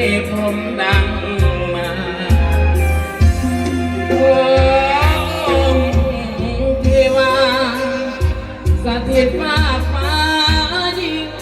ที่ผมดังมาหัวองค์เทวาสถิตมา